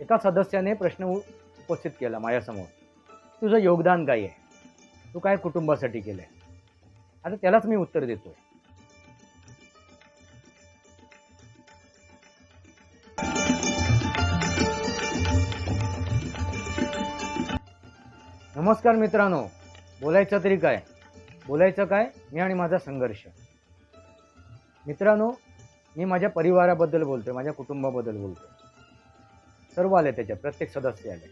एका सदस्याने प्रश्न उपस्थित केला माझ्यासमोर. तुझं योगदान काय आहे? तू काय कुटुंबासाठी केलं आहे आता त्यालाच मी उत्तर देतोय. नमस्कार मित्रांनो बोलायचं तरी काय? बोलायचं काय? मी आणि माझा संघर्ष. मित्रांनो मी माझ्या परिवाराबद्दल बोलतोय माझ्या कुटुंबाबद्दल बोलतोय. सर्व आले त्याच्यात प्रत्येक सदस्य आले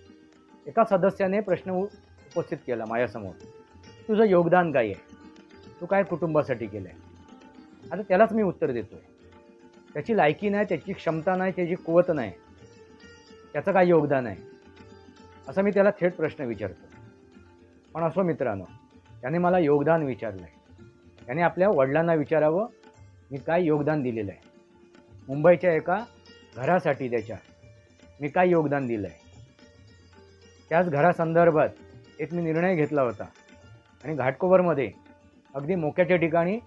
एका सदस्याने प्रश्न उपस्थित केला माझ्यासमोर. तुझं योगदान काय आहे? तू काय कुटुंबासाठी केलं आहे आता त्यालाच मी उत्तर देतो आहे त्याची लायकी नाही त्याची क्षमता नाही त्याची कुवत नाही. त्याचं काय योगदान आहे? असं मी त्याला थेट प्रश्न विचारतो. पण असो मित्रांनो त्याने मला योगदान विचारलं आहे त्याने आपल्या वडिलांना विचारावं मी काय योगदान दिलेलं आहे? मुंबईच्या एका घरासाठी त्याच्या मी काय योगदान दिलं आहे त्याच घरासंदर्भात एक मी निर्णय घेतला होता. आणि घाटकोपरमध्ये अगदी मोक्याच्या ठिकाणी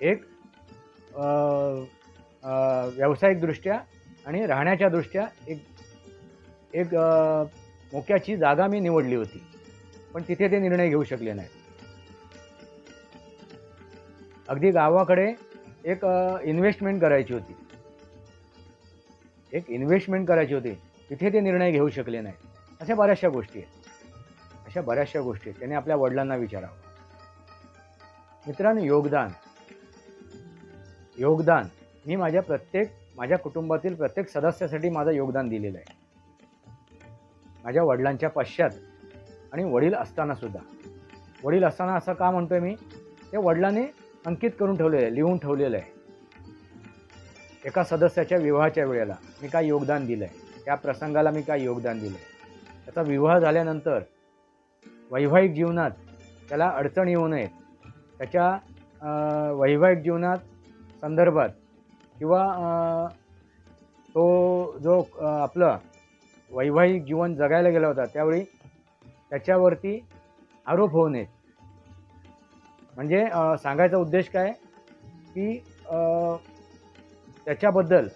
एक व्यावसायिकदृष्ट्या आणि राहण्याच्या दृष्ट्या एक एक मोक्याची जागा मी निवडली होती. पण तिथे ते निर्णय घेऊ शकले नाहीत. अगदी गावाकडे एक इन्व्हेस्टमेंट करायची होती. एक इन्व्हेस्टमेंट करायची होती. तिथे ते निर्णय घेऊ शकले नाही अशा बऱ्याचशा गोष्टी आहेत. अशा बऱ्याचशा गोष्टी आहेत. त्याने आपल्या वडिलांना विचारावं. मित्रांनो योगदान. योगदान. मी माझ्या प्रत्येक माझ्या कुटुंबातील प्रत्येक सदस्यासाठी माझं योगदान दिलेलं आहे. माझ्या वडिलांच्या पश्चात आणि वडील असताना सुद्धा. वडील असताना असं का म्हणतोय मी? ते वडिलांनी अंकित करून ठेवलेलं आहे लिहून ठेवलेलं आहे. एका सदस्याच्या विवाहाच्या वेळेला मी काय योगदान दिलं आहे त्या प्रसंगाला मी काय योगदान दिलं? आहे त्याचा विवाह झाल्यानंतर वैवाहिक जीवनात त्याला अडचण येऊ नयेत. त्याच्या वैवाहिक जीवनात संदर्भात किंवा तो जो आपलं वैवाहिक जीवन जगायला गेला होता त्यावेळी त्याच्यावरती आरोप होऊ नयेत. म्हणजे सांगायचा उद्देश काय? की त्याच्याबद्दल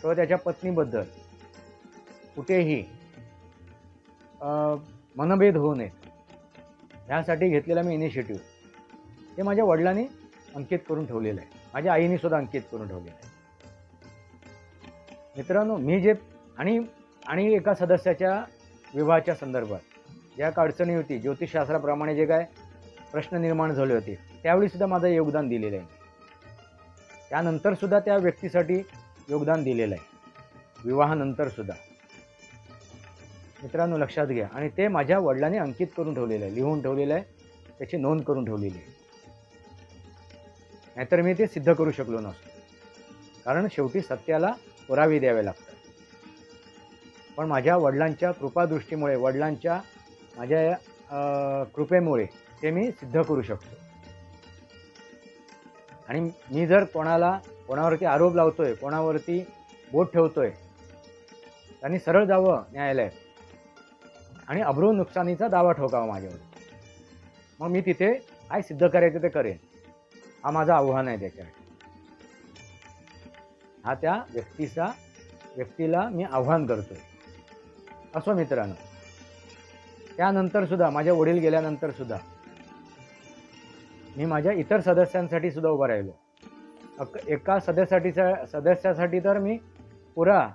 किंवा त्याच्या पत्नीबद्दल कुठेही अं, मनभेद होऊ नये. ह्यासाठी घेतलेला मी इनिशिएटिव्ह ते माझ्या वडिलांनी अंकित करून ठेवलेलं आहे. माझ्या आईने सुद्धा अंकित करून ठेवलेलं आहे. मित्रांनो मी जे आणि आणि एका सदस्याच्या विवाहाच्या संदर्भात ज्या का अडचणी होती ज्योतिषशास्त्राप्रमाणे जे काय प्रश्न निर्माण झाले होते त्यावेळी सुद्धा माझं योगदान दिलेलं आहे. त्यानंतर सुद्धा त्या व्यक्तीसाठी योगदान दिलेलं आहे. विवाहानंतर सुद्धा. मित्रांनो लक्षात घ्या. आणि ते माझ्या वडिलांनी अंकित करून ठेवलेलं आहे लिहून ठेवलेलं आहे. त्याची नोंद करून ठेवलेली आहे. नाहीतर मी ते सिद्ध करू शकलो नसतो. कारण शेवटी सत्याला पुरावे द्यावे लागतात. पण माझ्या वडिलांच्या कृपादृष्टीमुळे वडिलांच्या माझ्या कृपेमुळे ते मी सिद्ध करू शकतो. आणि मी जर कोणाला कोणावरती आरोप लावतोय कोणावरती बोट ठेवतोय त्यांनी सरळ जावं न्यायालयात. आणि अब्रू नुकसानीचा दावा ठोकावा माझ्यावर. मग मी तिथे काय सिद्ध करायचं ते करेन. हा माझं आव्हान आहे त्याच्यासाठी. हा त्या व्यक्तीचा व्यक्तीला मी आव्हान करतो असो मित्रांनो. त्यानंतर सुद्धा माझ्या वडील गेल्यानंतर सुद्धा मी माझ्या इतर सदस्यांसाठी सुद्धा उभा राहिलो. अक- एका सदस्यासाठीचा सदस्यासाठी तर मी पुरा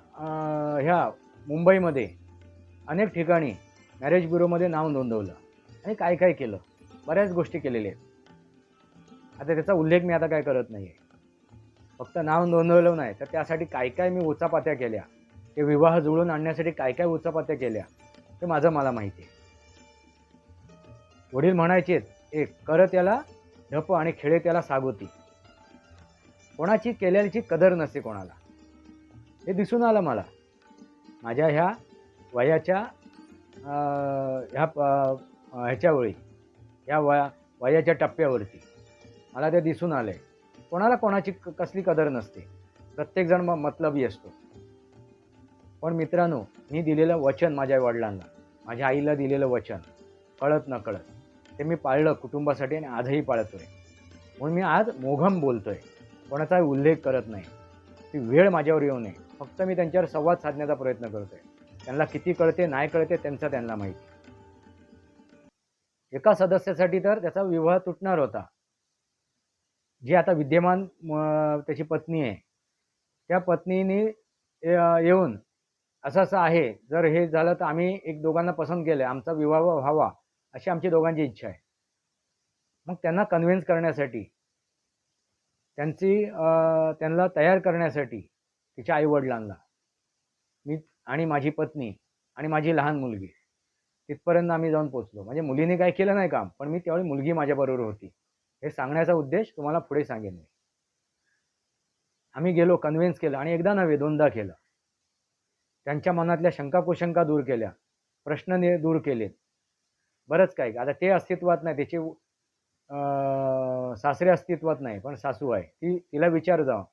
ह्या मुंबईमध्ये अनेक ठिकाणी मॅरेज ब्युरोमध्ये नाव नोंदवलं. आणि काय काय केलं? बऱ्याच गोष्टी केलेल्या आहेत. आता त्याचा उल्लेख मी आता काय करत नाही आहे फक्त नाव नोंदवलं नाही तर त्यासाठी काय काय मी उचापात्या केल्या? ते विवाह जुळून आणण्यासाठी काय काय उचापात्या केल्या? ते माझं मला माहिती आहे. वडील म्हणायचे एक कर त्याला ढप आणि खेळे त्याला सागोती. कोणाची केल्याची कदर नसते कोणाला. हे दिसून आलं मला. माझ्या ह्या वयाच्या ह्या प- ह्याच्यावेळी ह्या वया वयाच्या टप्प्यावरती. मला ते दिसून आलं आहे कोणाला कोणाची क- कसली कदर नसते. प्रत्येकजण म मतलबी असतो. पण मित्रांनो मी दिलेलं वचन माझ्या वडिलांना. माझ्या आईला दिलेलं वचन. कळत न कळत ते मी पाळलं कुटुंबासाठी आणि आजही पाळतोय. म्हणून मी आज मोघम बोलतोय. कोणाचाही उल्लेख करत नाही. ती वेळ माझ्यावर येऊ नये. फक्त मी त्यांच्यावर संवाद साधण्याचा प्रयत्न करतोय. त्यांना किती कळते नाही कळते त्यांचं त्यांना माहिती. एका सदस्यासाठी तर त्याचा विवाह तुटणार होता. जी आता विद्यमान त्याची पत्नी आहे. त्या पत्नीने येऊन असं असं आहे जर हे झालं तर आम्ही एक दोघांना पसंत केलं आमचा विवाह व्हावा अशी आमची दोघांची इच्छा आहे. मग त्यांना कन्व्हिन्स करण्यासाठी त्यांची त्यांना तयार करण्यासाठी तिच्या आईवडिलांना आणि माझी पत्नी आणि माझी लहान मुलगी. तिथपर्यंत आम्ही जाऊन पोचलो म्हणजे मुलीने काय केलं नाही काम पण मी त्यावेळी मुलगी माझ्याबरोबर होती. हे सांगण्याचा उद्देश तुम्हाला पुढे सांगेन मी. आम्ही गेलो कन्व्हिन्स केलं आणि एकदा नव्हे दोनदा केलं. त्यांच्या मनातल्या शंका कुशंका दूर केल्या. प्रश्न दूर केलेत. बरंच काय आता ते अस्तित्वात नाही. त्याचे सासरे अस्तित्वात नाही पण सासू आहे. ती तिला विचार जावं.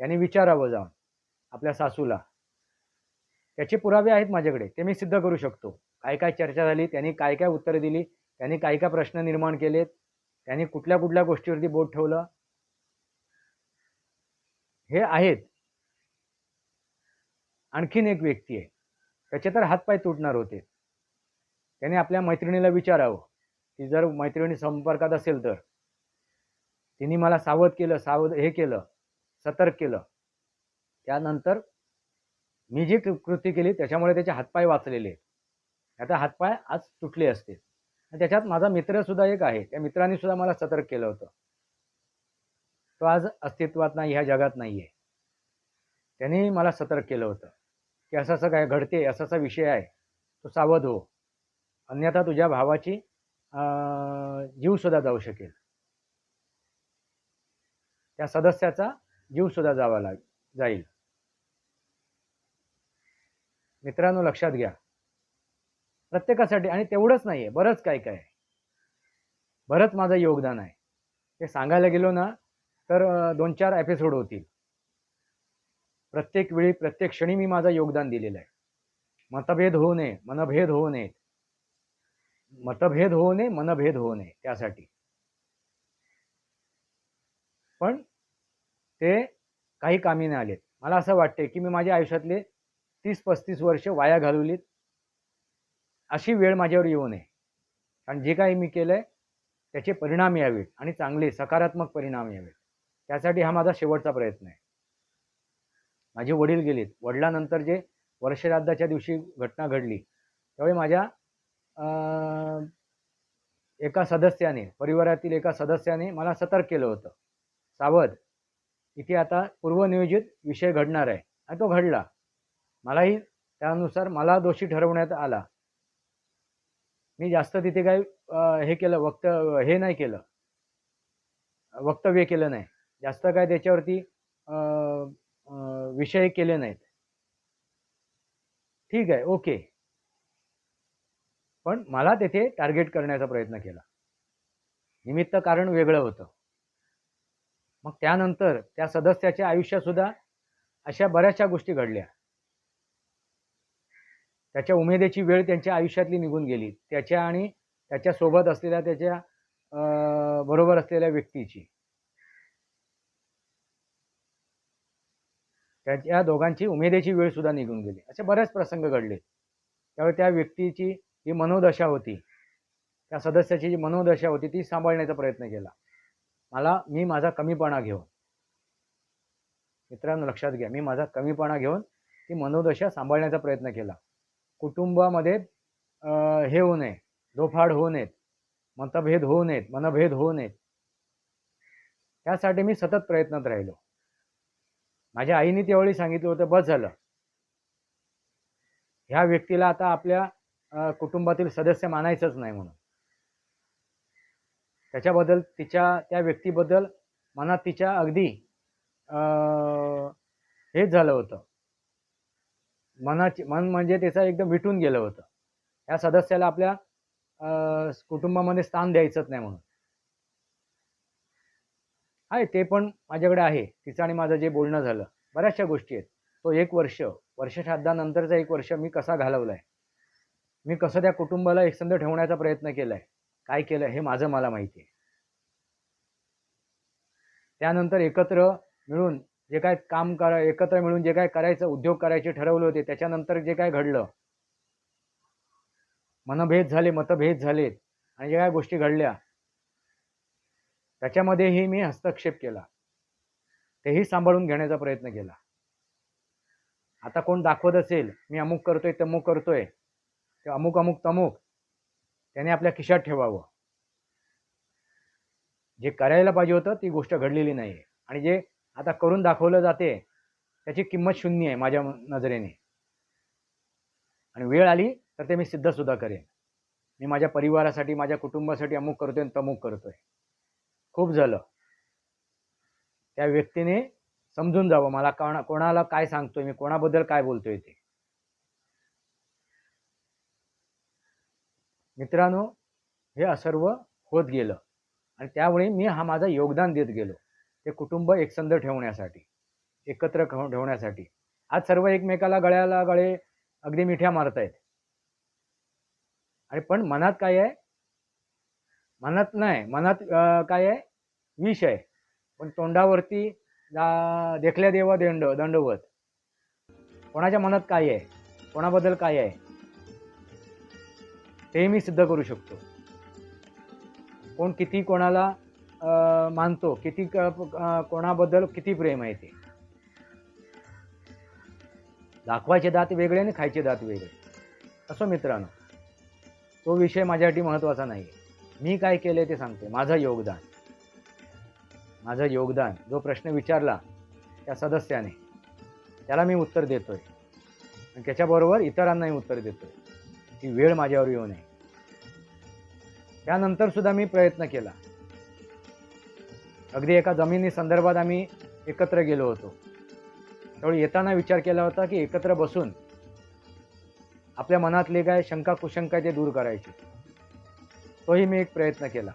त्याने विचारावं जावं. आपल्या सासूला. त्याचे पुरावे आहेत माझ्याकडे ते मी सिद्ध करू शकतो. काय काय चर्चा झाली त्यांनी काय काय उत्तरे दिली त्यांनी काय काय प्रश्न निर्माण केलेत त्यांनी कुठल्या कुठल्या गोष्टीवरती बोट ठेवलं? हे आहेत. आणखीन एक व्यक्ती आहे. त्याचे तर हातपाय तुटणार होते. त्याने आपल्या मैत्रिणीला विचारावं की जर मैत्रिणी संपर्कात असेल तर. तिने मला सावध केलं सावध हे केलं सतर्क केलं. त्यानंतर मी जी कृ- कृती केली त्याच्यामुळे त्याचे हातपाय वाचलेले आहेत. आता हातपाय आज तुटले असते आणि त्याच्यात माझा मित्रसुद्धा एक आहे. त्या मित्राने सुद्धा मला सतर्क केलं होतं. तो आज अस्तित्वात नाही ह्या जगात नाही आहे त्यांनी मला सतर्क केलं होतं. की असं असं काय घडते असा असा विषय आहे. तो सावध हो. अन्यथा तुझ्या भावाची जीवसुद्धा जाऊ शकेल. त्या सदस्याचा जीवसुद्धा जावा लाग जाईल. मित्रांनो लक्षात घ्या. प्रत्येकासाठी आणि तेवढंच नाही आहे बरंच काय काय आहे. बरंच माझं योगदान आहे. ते सांगायला गेलो ना तर दोन चार एपिसोड होतील. प्रत्येक वेळी प्रत्येक क्षणी मी माझं योगदान दिलेलं आहे. मतभेद होऊ नये मनभेद होऊ नयेत. मतभेद होऊ नये मनभेद होऊ नये त्यासाठी. पण ते काही कामी नाही आलेत. मला असं वाटते की मी माझ्या आयुष्यातले तीस पस्तीस वर्ष वाया घालवलीत. अशी वेळ माझ्यावर येऊ नये. कारण जे काही मी केलं आहे त्याचे परिणाम यावेत आणि चांगले सकारात्मक परिणाम यावेत. त्यासाठी हा माझा शेवटचा प्रयत्न आहे. माझे वडील गेलेत. वडिलानंतर जे वर्षराधाच्या दिवशी घटना घडली त्यावेळी माझ्या एका सदस्याने परिवारातील एका सदस्याने मला सतर्क केलं होतं. सावध. इथे आता पूर्वनियोजित विषय घडणार आहे आणि तो घडला. मलाही त्यानुसार मला दोषी ठरवण्यात आला. मी जास्त तिथे काही हे केलं वक्त हे नाही केलं. वक्तव्य केलं नाही. जास्त काय त्याच्यावरती विषय केले नाहीत. ठीक आहे ओके. पण मला तेथे टार्गेट करण्याचा प्रयत्न केला. निमित्त कारण वेगळं होतं. मग त्यानंतर त्या सदस्याच्या आयुष्यात सुद्धा अशा बऱ्याचशा गोष्टी घडल्या. त्याच्या उमेदीची वेळ त्यांच्या आयुष्यातली निघून गेली. त्याच्या आणि त्याच्या सोबत असलेल्या त्याच्या बरोबर असलेल्या व्यक्तीची. त्याच्या दोघांची उमेदीची वेळ सुद्धा निघून गेली. असे बरेच प्रसंग घडले. त्यावेळी त्या व्यक्तीची जी मनोदशा होती त्या सदस्याची जी मनोदशा होती ती सांभाळण्याचा प्रयत्न केला. मला मी माझा कमीपणा घेऊन मित्रांनो लक्षात घ्या मी माझा कमीपणा घेऊन ती मनोदशा सांभाळण्याचा प्रयत्न केला. कुटुंबामध्ये हे होऊ नये धोफाड होऊ नयेत मतभेद होऊ नयेत मनभेद होऊ नयेत. त्यासाठी मी सतत प्रयत्नात राहिलो. माझ्या आईने त्यावेळी सांगितलं होतं बस झालं. ह्या व्यक्तीला आता आपल्या कुटुंबातील सदस्य मानायचंच नाही म्हणून. त्याच्याबद्दल तिच्या त्या व्यक्तीबद्दल मनात तिच्या अगदी हेच झालं होतं. मनाची मन म्हणजे त्याचं एकदम विटून गेलं होतं. या सदस्याला आपल्या कुटुंबामध्ये स्थान द्यायचंच नाही म्हणून. आहे ते पण माझ्याकडे आहे. तिचं आणि माझं जे बोलणं झालं बऱ्याचशा गोष्टी आहेत. तो एक वर्ष वर्षश्राद्धानंतरचा एक वर्ष मी कसा घालवला आहे मी कसं त्या कुटुंबाला एकसंध ठेवण्याचा प्रयत्न केला आहे काय केलं हे माझं मला माहिती आहे. त्यानंतर एकत्र मिळून जे काय काम करा एकत्र मिळून जे काय करायचं उद्योग करायचे ठरवले होते त्याच्यानंतर जे काय घडलं? मनभेद झाले मतभेद झालेत आणि ज्या काय गोष्टी घडल्या त्याच्यामध्येही मी हस्तक्षेप केला. तेही सांभाळून घेण्याचा प्रयत्न केला. आता कोण दाखवत असेल मी अमुक करतोय तमुक करतोय ते अमुक अमुक तमुक त्याने आपल्या खिशात ठेवावं. जे करायला पाहिजे होतं ती गोष्ट घडलेली नाही आणि जे आता करून दाखवलं जाते त्याची किंमत शून्य आहे माझ्या नजरेने. आणि वेळ आली तर ते मी सिद्धसुद्धा करेन. मी माझ्या परिवारासाठी माझ्या कुटुंबासाठी अमुक करतोय आणि तमुक करतोय. खूप झालं. त्या व्यक्तीने समजून जावं मला कोणा कोणाला काय सांगतोय मी कोणाबद्दल काय बोलतोय ते. मित्रांनो हे असर्व होत गेलं. आणि त्यावेळी मी हा माझा योगदान देत गेलो. ते कुटुंब एकसंध ठेवण्यासाठी एकत्र ठेवण्यासाठी. आज सर्व एकमेकाला गळ्याला गळे अगदी मिठ्या मारतायत. आणि पण मनात काय आहे? मनात नाही मनात काय आहे? विष आहे. पण तोंडावरती देखल्या देवा दंड दंडवत. कोणाच्या मनात काय आहे? कोणाबद्दल काय आहे? ते मी सिद्ध करू शकतो. कोण किती कोणाला मानतो किती कोणाबद्दल किती प्रेम आहे ते? दाखवायचे दात वेगळे आणि खायचे दात वेगळे. असो मित्रांनो तो विषय माझ्यासाठी महत्त्वाचा नाही. मी काय केले ते सांगते. माझं योगदान माझं योगदान जो प्रश्न विचारला त्या सदस्याने त्याला मी उत्तर देतोय. आणि त्याच्याबरोबर इतरांनाही उत्तर देतोय. ती वेळ माझ्यावर येऊ नये. त्यानंतर सुद्धा मी प्रयत्न केला. अगदी एका जमिनी संदर्भात आम्ही एकत्र गेलो होतो. त्यावेळी येताना विचार केला होता की एकत्र बसून आपल्या मनातले काय शंका कुशंका ते दूर करायचे. तोही मी एक प्रयत्न केला.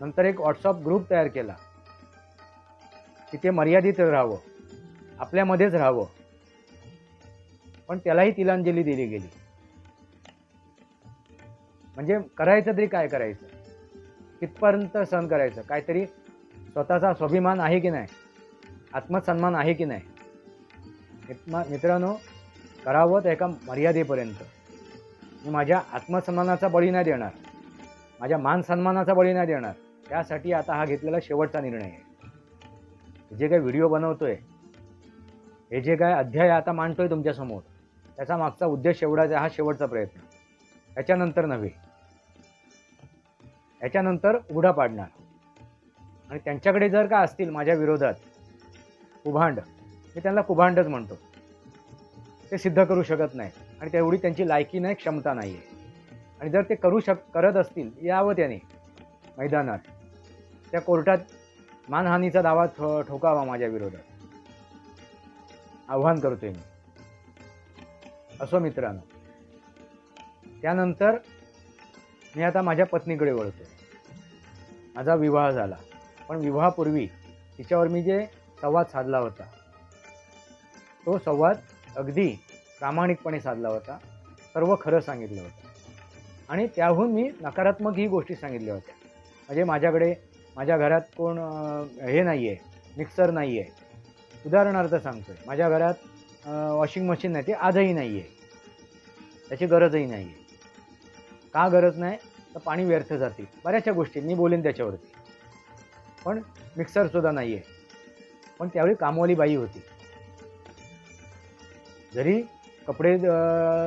नंतर एक व्हॉट्सअप ग्रुप तयार केला. तिथे मर्यादित राहावं. आपल्यामध्येच राहावं. पण त्यालाही तिलांजली दिली गेली. म्हणजे करायचं तरी काय करायचं? कितपर्यंत सहन करायचं. काहीतरी स्वतःचा स्वाभिमान आहे की नाही? आत्मसन्मान आहे की नाही? मित्रांनो करावं तर एका मर्यादेपर्यंत. मी माझ्या आत्मसन्मानाचा बळी नाही देणार. माझ्या मान सन्मानाचा बळी नाही देणार. त्यासाठी आता हा घेतलेला शेवटचा निर्णय आहे. जे काही व्हिडिओ बनवतोय हे जे काय अध्याय आता मांडतोय तुमच्यासमोर त्याचा मागचा उद्देश एवढाच आहे हा शेवटचा प्रयत्न. त्याच्यानंतर नव्हे. ह्याच्यानंतर उघडा पाडणार. आणि त्यांच्याकडे जर का असतील माझ्या विरोधात कुभांड मी त्यांना कुभांडच म्हणतो. ते सिद्ध करू शकत नाही आणि तेवढी त्यांची लायकी नाही क्षमता नाही. आहे आणि जर ते करू शक करत असतील यावं त्याने मैदानात त्या कोर्टात मानहानीचा दावा ठो ठोकावा माझ्या विरोधात. आव्हान करतोय मी. असो मित्रांनो. त्यानंतर मी आता माझ्या पत्नीकडे वळतो माझा विवाह झाला. पण विवाहापूर्वी तिच्यावर मी जे संवाद साधला होता तो संवाद अगदी प्रामाणिकपणे साधला होता सर्व खरं सांगितलं होतं. आणि त्याहून मी नकारात्मक ही गोष्टी सांगितल्या होत्या. म्हणजे माझ्याकडे माझ्या घरात कोण हे नाही आहे मिक्सर नाही आहे उदाहरणार्थ सांगतोय माझ्या घरात वॉशिंग मशीन नाही ते आजही नाही आहे त्याची गरजही नाही आहे का गरज नाही? तर पाणी व्यर्थ जाते. बऱ्याचशा गोष्टी मी बोलेन त्याच्यावरती. पण मिक्सरसुद्धा नाही आहे पण त्यावेळी कामवाली बाई होती. जरी कपडे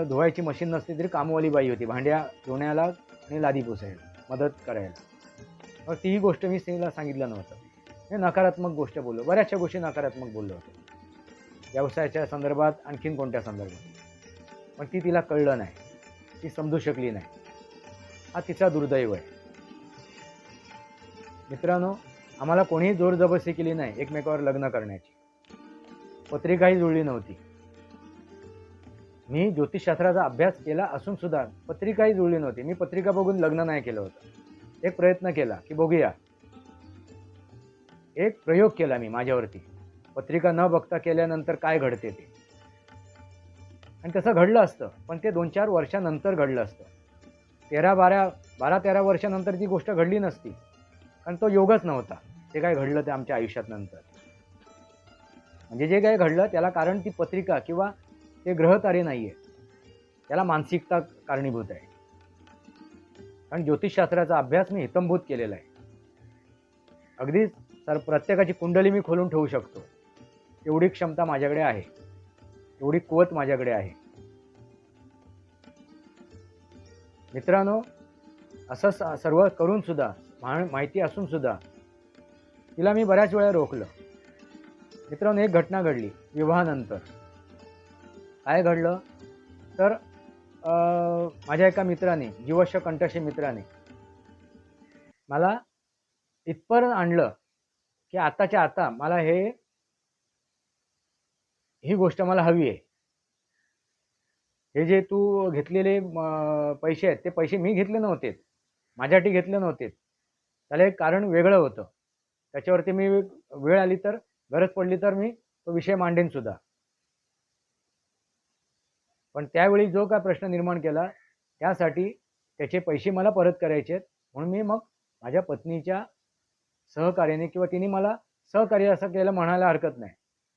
धुवायची मशीन नसली तरी कामवाली बाई होती. भांड्या धुण्याला आणि लादी पुसायला मदत करायला. मग तीही गोष्ट मी तिला सांगितलं नव्हतं. हे नकारात्मक गोष्ट बोललो. बऱ्याचशा गोष्टी नकारात्मक बोललो होतो. व्यवसायाच्या संदर्भात आणखीन कोणत्या संदर्भात? पण ती तिला कळलं नाही. ती समजू शकली नाही. हा तिचा दुर्दैव आहे. मित्रांनो आम्हाला कोणीही जोर जबरदस्ती केली नाही एकमेकावर लग्न करण्याची. पत्रिकाही जुळली नव्हती. मी ज्योतिषशास्त्राचा अभ्यास केला असून सुद्धा पत्रिकाही जुळली नव्हती. मी पत्रिका बघून लग्न नाही केलं होतं. एक प्रयत्न केला की बघूया. एक प्रयोग केला मी माझ्यावरती. पत्रिका न बघता केल्यानंतर काय घडते ते. आणि तसं घडलं असतं पण ते दोन चार वर्षानंतर घडलं असतं. तेरा बारा बारा तेरा वर्षानंतर ती गोष्ट घडली नसती कारण तो योगच नव्हता. ते काय घडलं ते आमच्या आयुष्यात नंतर. म्हणजे जे काय घडलं त्याला कारण ती पत्रिका किंवा ते ग्रहतारे नाही आहे त्याला मानसिकता कारणीभूत आहे. कारण ज्योतिषशास्त्राचा अभ्यास मी हितंभूत केलेला आहे. अगदी सर प्रत्येकाची कुंडली मी खोलून ठेवू शकतो. एवढी क्षमता माझ्याकडे आहे. एवढी कुवत माझ्याकडे आहे. मित्रांनो असं स- सर्व करून सुद्धा मा- माहिती असून सुद्धा तिला मी बऱ्याच वेळा रोखलं. मित्रांनो एक घटना घडली विवाहानंतर. काय घडलं? तर माझ्या एका मित्राने जीवश कंठशी मित्राने मला इथपर्यंत आणलं की आताच्या आता मला हे ही गोष्ट मला हवी आहे. हे जे तू घेतलेले पैसे आहेत ते पैसे मी घेतले नव्हते. माझ्यासाठी घेतले नव्हते. त्याला एक कारण वेगळं होतं. त्याच्यावरती मी वेळ आली तर गरज पडली तर मी तो विषय मांडेन सुद्धा. पण त्यावेळी जो काय प्रश्न निर्माण केला त्यासाठी त्याचे पैसे मला परत करायचे आहेत. म्हणून मी मग माझ्या पत्नीच्या सहकार्याने किंवा तिने मला सहकार्य असं केलं म्हणायला हरकत नाही.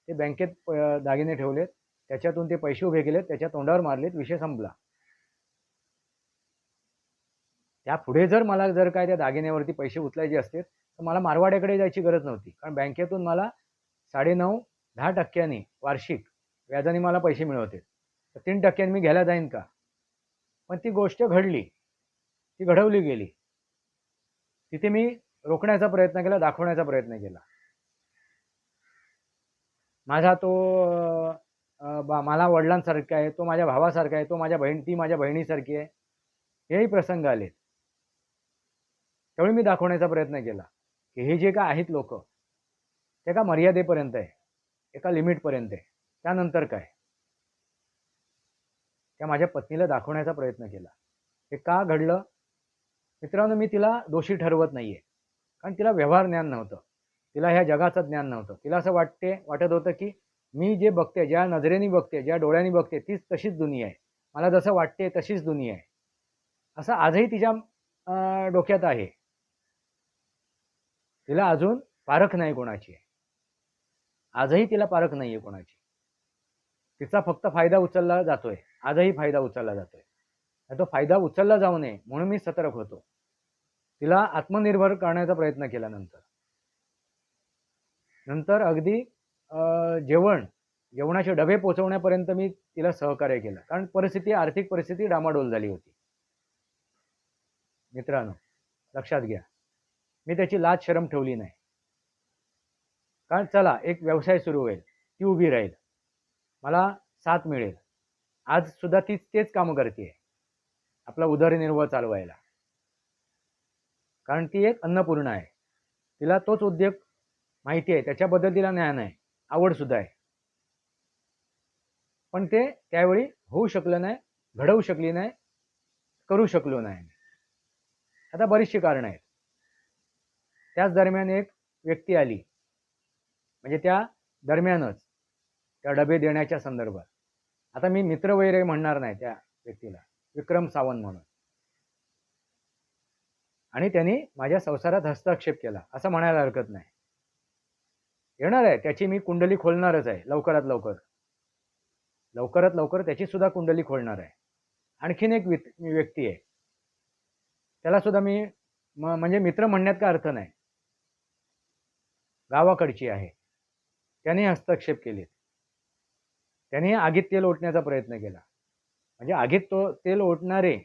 ते बँकेत प- दागिने ठेवलेत. त्याच्यातून ते पैसे उभे केलेत त्याच्या तोंडावर मारलेत विषय संपला. त्या पुढे जर मला जर काय त्या दागिन्यावरती पैसे उचलायचे असते तर मला मारवाड्याकडे जायची गरज नव्हती. कारण बँकेतून मला साडेनऊ दहा टक्क्यांनी वार्षिक व्याजाने मला पैसे मिळवते. तर तीन टक्क्यांनी मी घ्यायला जाईन का? पण ती गोष्ट घडली. ती घडवली गेली. तिथे मी रोखण्याचा प्रयत्न केला दाखवण्याचा प्रयत्न केला. माझा तो मला वडिलांसारखा आहे तो माझ्या भावासारखा आहे तो माझ्या बहीण ती माझ्या बहिणीसारखी आहे हेही प्रसंग आले त्यावेळी मी दाखवण्याचा प्रयत्न केला की हे जे काय आहेत लोक ते का मर्यादेपर्यंत आहे एका लिमिटपर्यंत आहे. त्यानंतर काय? त्या माझ्या पत्नीला दाखवण्याचा प्रयत्न केला. हे का घडलं? मित्रांनो मी तिला दोषी ठरवत नाहीये कारण तिला व्यवहार ज्ञान नव्हतं. तिला ह्या जगाचं ज्ञान नव्हतं. तिला असं वाटते वाटत होतं की मी जे बघते ज्या नजरेने बघते ज्या डोळ्यांनी बघते तीच तशीच दुनिया आहे. मला जसं वाटते तशीच दुनिया आहे. असं आजही तिच्या डोक्यात आहे. तिला अजून पारख नाही कोणाची आजही तिला पारख नाही आहे कोणाची. तिचा फक्त फायदा उचलला जातोय. आजही फायदा उचलला जातोय. तो फायदा उचलला जाऊ नये म्हणून मी सतर्क होतो. तिला आत्मनिर्भर करण्याचा प्रयत्न केला नंतर. नंतर अगदी जेवण जेवणाचे डबे पोचवण्यापर्यंत मी तिला सहकार्य केलं. कारण परिस्थिती आर्थिक परिस्थिती डामाडोल झाली होती. मित्रांनो लक्षात घ्या. मी त्याची लाज शरम ठेवली नाही. कारण चला एक व्यवसाय सुरू होईल. ती उभी राहील. मला साथ मिळेल. आज सुद्धा तीच तेच कामं करते आपला उदरनिर्वाह चालवायला. कारण ती एक अन्नपूर्णा आहे. तिला तोच उद्योग माहिती आहे. त्याच्याबद्दल तिला ज्ञान आहे आवड सुद्धा आहे. पण ते त्यावेळी होऊ शकलं नाही घडवू शकली नाही करू शकलो नाही. आता बरीचशी कारणं आहेत. त्याच दरम्यान एक व्यक्ती आली. म्हणजे त्या दरम्यानच त्या डबे देण्याच्या संदर्भात. आता मी मित्र वगैरे म्हणणार नाही त्या व्यक्तीला विक्रम सावंत म्हणून. आणि त्यांनी माझ्या संसारात हस्तक्षेप केला असं म्हणायला हरकत नाही. येणार आहे त्याची मी कुंडली खोलणारच आहे लवकरात लवकर. लवकरात लवकर त्याची सुद्धा कुंडली खोलणार आहे. आणखीन एक व्यक्ती आहे. त्याला सुद्धा मी म्हणजे मित्र म्हणण्यात का अर्थ नाही. गावाकडची आहे. त्याने हस्तक्षेप केले त्याने आगीत तेल ओतण्याचा प्रयत्न केला. म्हणजे आगीत तो तेल ओतणारे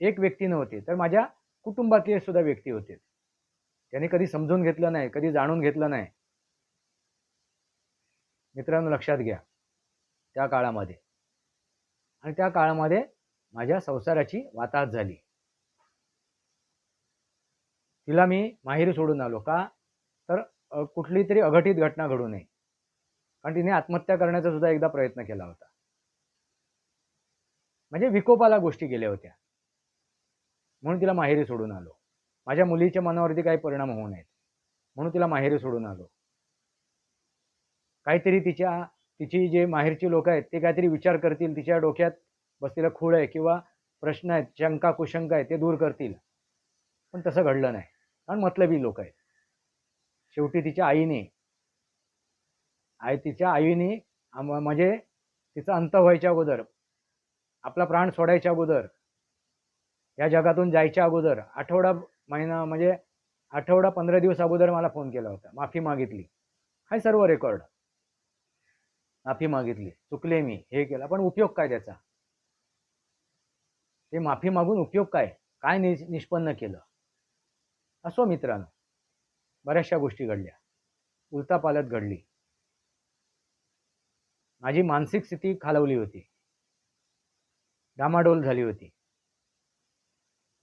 एक व्यक्ती नव्हते तर माझ्या कुटुंबातले सुद्धा व्यक्ती होते. त्याने कधी समजून घेतलं नाही कधी जाणून घेतलं नाही. मित्रांनो लक्षात घ्या. त्या काळामध्ये. आणि त्या काळामध्ये माझ्या संसाराची वाताहत झाली. तिला मी माहेरी सोडून आलो का? तर कुठली तरी अघटित घटना घडू नये. कारण तिने आत्महत्या करण्याचा सुद्धा एकदा प्रयत्न केला होता. म्हणजे विकोपाला गोष्टी गेल्या होत्या. म्हणून तिला माहेरी सोडून आलो. माझ्या मुलीच्या मनावरती काही परिणाम होऊ नयेत. म्हणून तिला माहेरी सोडून आलो. काहीतरी तिच्या तिची जे माहेरची लोक आहेत ते काहीतरी विचार करतील तिच्या डोक्यात बसलेला खूळ आहे किंवा प्रश्न आहेत शंका कुशंका आहे ते दूर करतील. पण तसं घडलं नाही. कारण मतलबी लोक आहेत. शेवटी तिच्या आईने आई तिच्या आईने म्हणजे तिचा अंत व्हायच्या अगोदर आपला प्राण सोडायच्या अगोदर या जगातून जायच्या अगोदर आठवडा महिना म्हणजे आठवडा पंधरा दिवस अगोदर मला फोन केला होता. माफी मागितली. हाय सर्व रेकॉर्ड. माफी मागितली. चुकले मी. हे केलं. पण उपयोग काय त्याचा? ते माफी मागून उपयोग काय? काय नि निष्पन्न केलं? असो मित्रांनो. बऱ्याचशा गोष्टी घडल्या. उलतापालत घडली. माझी मानसिक स्थिती खालवली होती. डामाडोल झाली होती.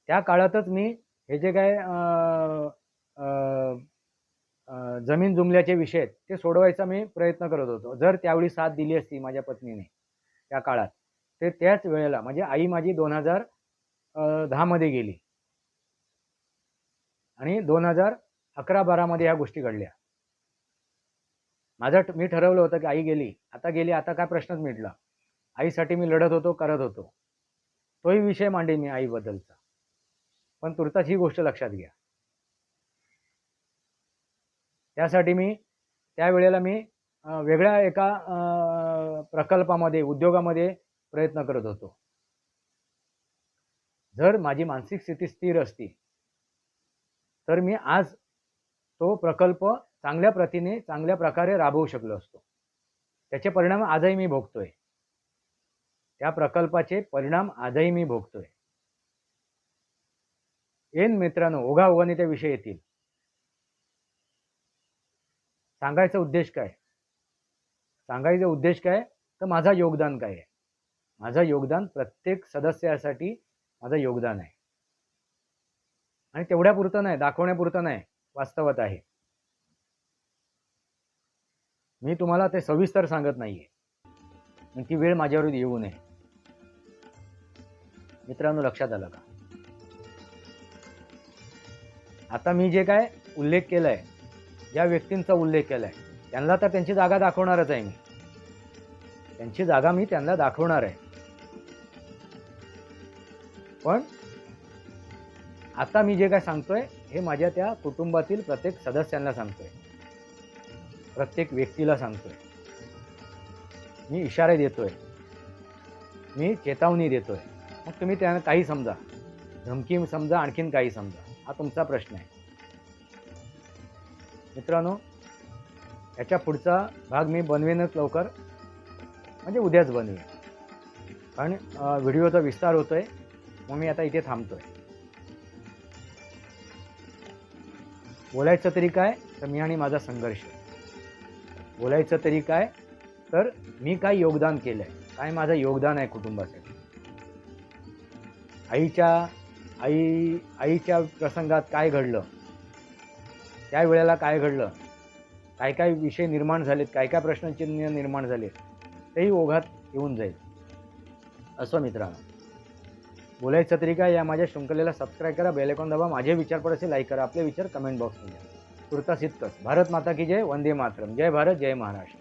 त्या काळातच मी हे जे काय जमीन जुमल्याचे विषय आहेत ते सोडवायचा मी प्रयत्न करत होतो. जर त्यावेळी साथ दिली असती माझ्या पत्नीने त्या काळात ते त्याच वेळेला म्हणजे आई माझी दोन हजार दहामध्ये गेली. आणि दोन हजार अकरा बारामध्ये ह्या गोष्टी घडल्या. माझं मी ठरवलं होतं की आई गेली. आता गेली आता काय प्रश्नच मिटला. आईसाठी मी लढत होतो करत होतो. तोही विषय मांडेन मी आईबद्दलचा. पण तुर्तास ही गोष्ट लक्षात घ्या. त्यासाठी मी त्यावेळेला मी वेगळ्या एका प्रकल्पामध्ये उद्योगामध्ये प्रयत्न करत होतो. जर माझी मानसिक स्थिती स्थिर असती तर मी आज तो प्रकल्प चांगल्या प्रतीने चांगल्या प्रकारे राबवू शकलो असतो. त्याचे परिणाम आजही मी भोगतोय. त्या प्रकल्पाचे परिणाम आजही मी भोगतोय. एन मित्रांनो ओघा ओघाने त्या विषय येतील. सांगायचा उद्देश काय? सांगायचा उद्देश काय? तर माझा योगदान काय आहे? माझं योगदान प्रत्येक सदस्यासाठी माझं योगदान आहे. आणि तेवढ्यापुरतं नाही दाखवण्यापुरतं नाही वास्तवात आहे. मी तुम्हाला ते सविस्तर सांगत नाहीये. ती वेळ माझ्यावर येऊ नये. मित्रांनो लक्षात आलं का? आता मी जे काय उल्लेख केलाय ज्या व्यक्तींचा उल्लेख केला आहे त्यांना तर त्यांची जागा दाखवणारच आहे मी. त्यांची जागा मी त्यांना दाखवणार आहे. पण आता मी जे काय सांगतोय हे माझ्या त्या कुटुंबातील प्रत्येक सदस्यांना सांगतोय. प्रत्येक व्यक्तीला सांगतोय. मी इशारे देतोय. मी चेतावणी देतोय. मग तुम्ही त्यांना काही समजा. धमकी समजा आणखीन काही समजा. हा तुमचा प्रश्न आहे. मित्रांनो याच्या पुढचा भाग मी बनवेनच लवकर. म्हणजे उद्याच बनवेन. कारण व्हिडिओचा विस्तार होतोय मग मी आता इथे थांबतोय. बोलायचं तरी काय तर मी आणि माझा संघर्ष. बोलायचं तरी काय तर मी काय योगदान केलंय काय माझं योगदान आहे कुटुंबासाठी. आईच्या आई आईच्या प्रसंगात काय घडलं त्या वेळेला काय घडलं? काय काय विषय निर्माण झालेत? काय काय प्रश्नचिन्ह निर्माण झाले तेही ओघात येऊन जाईल. असं मित्रांनो. बोलायचं तरी काय? या माझ्या शृंखलेला सबस्क्राईब करा बेलेकॉन दाबा माझे विचार पण लाईक करा. आपले विचार कमेंट बॉक्समध्ये तुर्तास इतकंच भारत माता की जय वंदे मातरम. जय भारत जय महाराष्ट्र.